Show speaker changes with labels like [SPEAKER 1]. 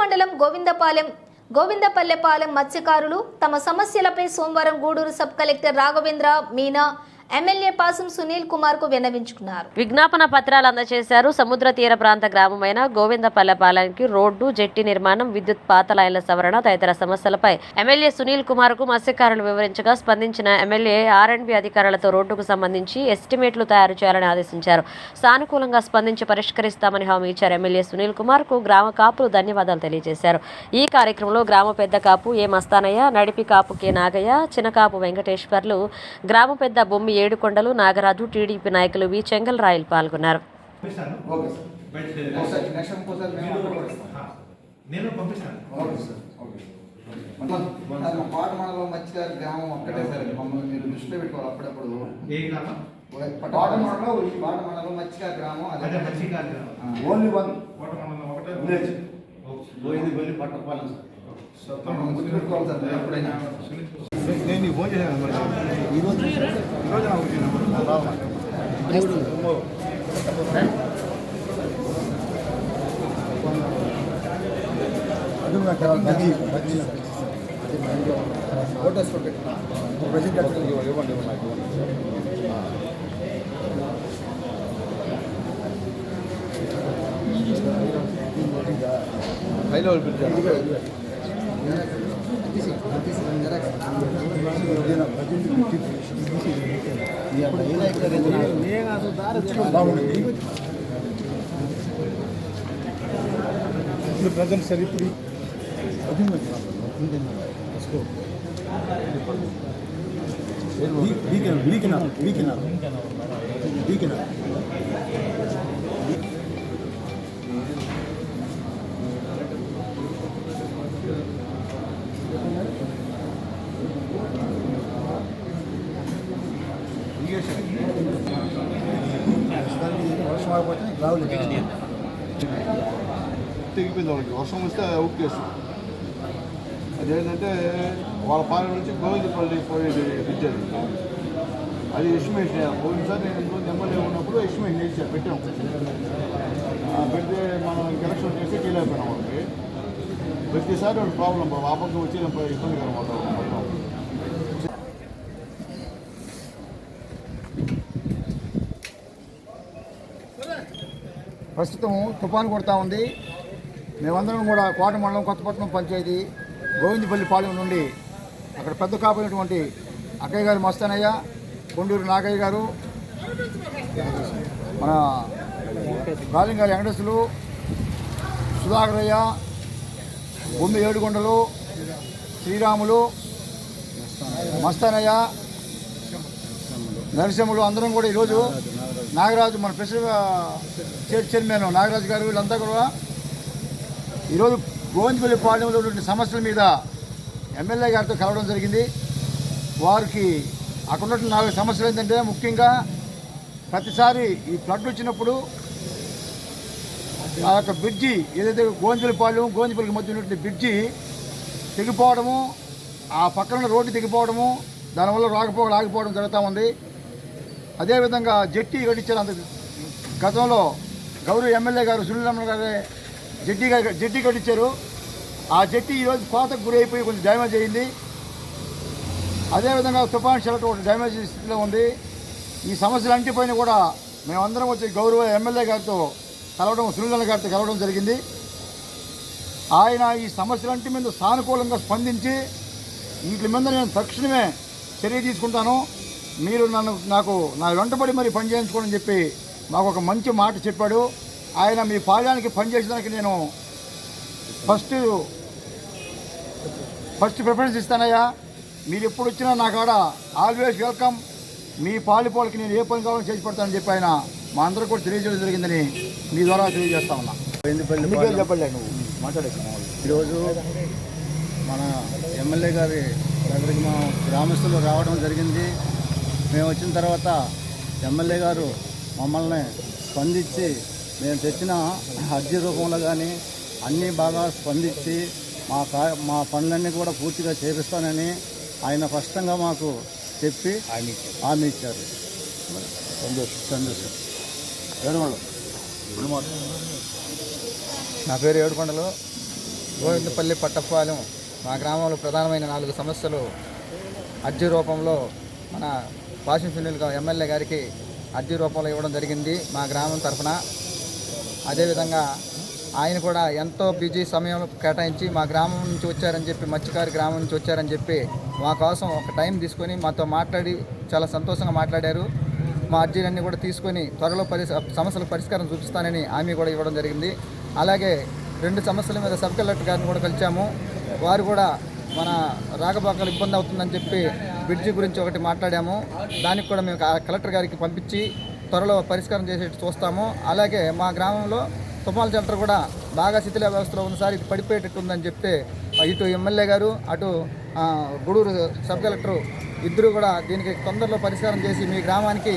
[SPEAKER 1] మండలం గోవిందపాలెం గోవిందపల్లెపాలెం మత్స్యకారులు తమ సమస్యలపై సోమవారం Gudur sub collector Raghavendra Meena MLA Pasam Sunil కుమార్కు విన్నవించుకున్నారు.
[SPEAKER 2] విజ్ఞాపన పత్రాలు అందజేశారు సముద్ర తీర ప్రాంత గ్రామమైన గోవిందపల్లెపాలెంకి రోడ్డు జెట్టి నిర్మాణం విద్యుత్ పాత లైన్ల సవరణ తదితర సమస్యలపై ఎమ్మెల్యే సునీల్ కుమార్కు మత్స్యకారులు వివరించగా స్పందించిన ఎమ్మెల్యే ఆర్ అండ్ బి అధికారులతో రోడ్డుకు సంబంధించి ఎస్టిమేట్లు తయారు చేయాలని ఆదేశించారు. సానుకూలంగా స్పందించి పరిష్కరిస్తామని హామీ ఇచ్చారు ఎమ్మెల్యే సునీల్ కుమార్కు గ్రామ కాపులు ధన్యవాదాలు తెలియజేశారు. ఈ కార్యక్రమంలో గ్రామ పెద్ద కాపు ఏ మస్తానయ్య నడిపి కాపు కె నాగయ్య చిన్నకాపు వెంకటేశ్వర్లు గ్రామ పెద్ద బొమ్మి ఏడుకొండలు నాగరాజు టీడీపీ నాయకులు వి. చెంగల్ రాయలు పాల్గొన్నారు.
[SPEAKER 3] గ్రామం ఒక్కటే సార్. మమ్మల్ని మీరు దృష్టిలో పెట్టుకోవాలి అప్పుడప్పుడు.
[SPEAKER 4] గ్రామం? అదే
[SPEAKER 3] ఓన్లీ వన్.
[SPEAKER 4] ఒకటే?
[SPEAKER 3] విలేజ్.
[SPEAKER 5] పట్టపాలెం సార్.
[SPEAKER 3] ఎప్పుడైనా.
[SPEAKER 5] నేను నీకు ఫోన్ చేశాను మరి ఈరోజు ఈరోజు నాకు వచ్చిన నెంబర్ రావాలి అది నాకు కావాలి బజ్జీ బజ్జీ
[SPEAKER 3] ఫోటోస్ కూడా పెట్టినా
[SPEAKER 5] ప్రెసిడెంట్ ఇవ్వండి ఇవ్వండి నాకు ఇవ్వండి హైలో పిలిచాను ఇప్పుడు ప్రజెంట్ సార్ ఇప్పుడు వీకెనార్ వీకెనార్ వీకెనార్ వర్షం ఆగిపోతే గ్రావులు తెగిపోయింది వాళ్ళకి వర్షం వస్తే అవుట్ కేసు అదేంటంటే వాళ్ళ పాలన నుంచి గోవిందపల్లి పోయేది బ్రిడ్జ్ అది ఎస్టిమేషన్ పోయినసారి నేను ఇంకో ఎమ్మెల్యే ఉన్నప్పుడు ఎస్టిమేషన్ చేశాను పెట్టాం. పెడితే మనం ఎలక్షన్ చేసి చేయలేకపోయినాం వాళ్ళకి. ప్రతిసారి వాళ్ళు ప్రాబ్లం ఆ పక్క వచ్చి ఇబ్బందికరం అవుతాం ప్రస్తుతం తుఫాను కొడతా ఉంది. మేమందరం కూడా కోట మండలం కొత్తపట్నం పంచాయతీ గోవిందపల్లి పాలెం నుండి అక్కడ పెద్ద కాపోయినటువంటి అక్కయ్య గారు మస్తానయ్య కొండూరు నాగయ్య గారు మన గాలింగారి వెంకటేశ్వరులు సుధాకరయ్య బొమ్మి ఏడుకొండలు శ్రీరాములు మస్తానయ్య నరసింహులు అందరం కూడా ఈరోజు నాగరాజు మన ప్రెసిడెంట్ చైర్మన్ నాగరాజు గారు వీళ్ళంతా కూడా ఈరోజు గోవిందపల్లి పాలెంలో ఉన్నటువంటి సమస్యల మీద ఎమ్మెల్యే గారితో కలవడం జరిగింది. వారికి అక్కడ ఉన్నటువంటి నాలుగు సమస్యలు ఏంటంటే ముఖ్యంగా ప్రతిసారి ఈ ఫ్లడ్ వచ్చినప్పుడు ఆ యొక్క బ్రిడ్జి ఏదైతే గోవిందపల్లిపాలెం గోవిందపల్లికి మధ్య ఉన్నటువంటి బ్రిడ్జి తెగిపోవడము ఆ పక్కన రోడ్డు తెగిపోవడము దానివల్ల రాకపోకలు ఆగిపోవడం జరుగుతూ ఉంది. అదేవిధంగా జట్టి కట్టించారు అంత గతంలో గౌరవ ఎమ్మెల్యే గారు సునీలమ్మ గారే జట్టి గా- జట్టి కట్టించారు ఆ జట్టి ఈరోజు కోతకు గురి అయిపోయి కొంచెం డ్యామేజ్ అయింది. అదేవిధంగా తుఫాన్ షెల్టర్ ఒకటి డ్యామేజ్ స్థితిలో ఉంది. ఈ సమస్యలు అంటిపైన కూడా మేమందరం వచ్చి గౌరవ ఎమ్మెల్యే గారితో కలవడం సునీలన్న గారితో కలవడం జరిగింది. ఆయన ఈ సమస్యలంటి మీద సానుకూలంగా స్పందించి వీటి మీద నేను తక్షణమే చర్య తీసుకుంటాను. మీరు నన్ను నాకు నా వెంటబడి మరి పని చేయించుకోండి చెప్పి మాకు ఒక మంచి మాట చెప్పాడు. ఆయన మీ పాలయానికి పనిచేసేదానికి నేను ఫస్ట్ ఫస్ట్ ప్రిఫరెన్స్ ఇస్తానయ్యా. మీరు ఎప్పుడు వచ్చినా నా కాడ ఆల్వేస్ వెల్కమ్ మీ పాలిపోలకి నేను ఏ పని కావాలో చేసి పెడతానని చెప్పి ఆయన మా అందరూ కూడా తెలియజేయడం జరిగిందని మీ ద్వారా తెలియజేస్తా ఉన్నా. ఎన్ని పేర్లు చెప్పలే నువ్వు. మాట్లాడేసి ఈరోజు మన ఎమ్మెల్యే గారి దగ్గరికి మా గ్రామస్తులు రావడం జరిగింది. మేము వచ్చిన తర్వాత ఎమ్మెల్యే గారు మమ్మల్ని స్పందించి మేము తెచ్చిన అర్జీ రూపంలో కానీ అన్నీ బాగా స్పందించి మా కా మా పనులన్నీ కూడా పూర్తిగా చేపిస్తానని ఆయన స్పష్టంగా మాకు చెప్పి హామీ ఇచ్చారు. సంతోషం. సంతోషం.
[SPEAKER 3] ఏడుకొండలు నా పేరు ఏడుకొండలు. గోవిందపల్లి పట్టపాలెం మా గ్రామంలో ప్రధానమైన నాలుగు సమస్యలు అర్జీ రూపంలో మన పాషం సునీల్ ఎమ్మెల్యే గారికి అర్జీ రూపంలో ఇవ్వడం జరిగింది మా గ్రామం తరఫున. అదేవిధంగా ఆయన కూడా ఎంతో బిజీ సమయం కేటాయించి మా గ్రామం నుంచి వచ్చారని చెప్పి మత్స్యకారి గ్రామం నుంచి వచ్చారని చెప్పి మా కోసం ఒక టైం తీసుకొని మాతో మాట్లాడి చాలా సంతోషంగా మాట్లాడారు. మా అర్జీలన్నీ కూడా తీసుకొని త్వరలో పరి సమస్యల పరిష్కారం చూపిస్తానని హామీ కూడా ఇవ్వడం జరిగింది. అలాగే రెండు సమస్యల మీద సబ్ కలెక్టర్ గారిని కూడా కలిసాము వారు కూడా మన రాకపోకలు ఇబ్బంది అవుతుందని చెప్పి బ్రిడ్జి గురించి ఒకటి మాట్లాడాము. దానికి కూడా మేము కలెక్టర్ గారికి పంపించి త్వరలో పరిష్కారం చేసేట్టు చూస్తాము. అలాగే మా గ్రామంలో తుఫాన్ షెల్టర్ కూడా బాగా శిథిల వ్యవస్థలో ఉన్నసారి ఇది పడిపోయేటట్టు ఉందని చెప్తే ఇటు ఎమ్మెల్యే గారు అటు గూడూరు సబ్ కలెక్టర్ ఇద్దరు కూడా దీనికి తొందరలో పరిష్కారం చేసి మీ గ్రామానికి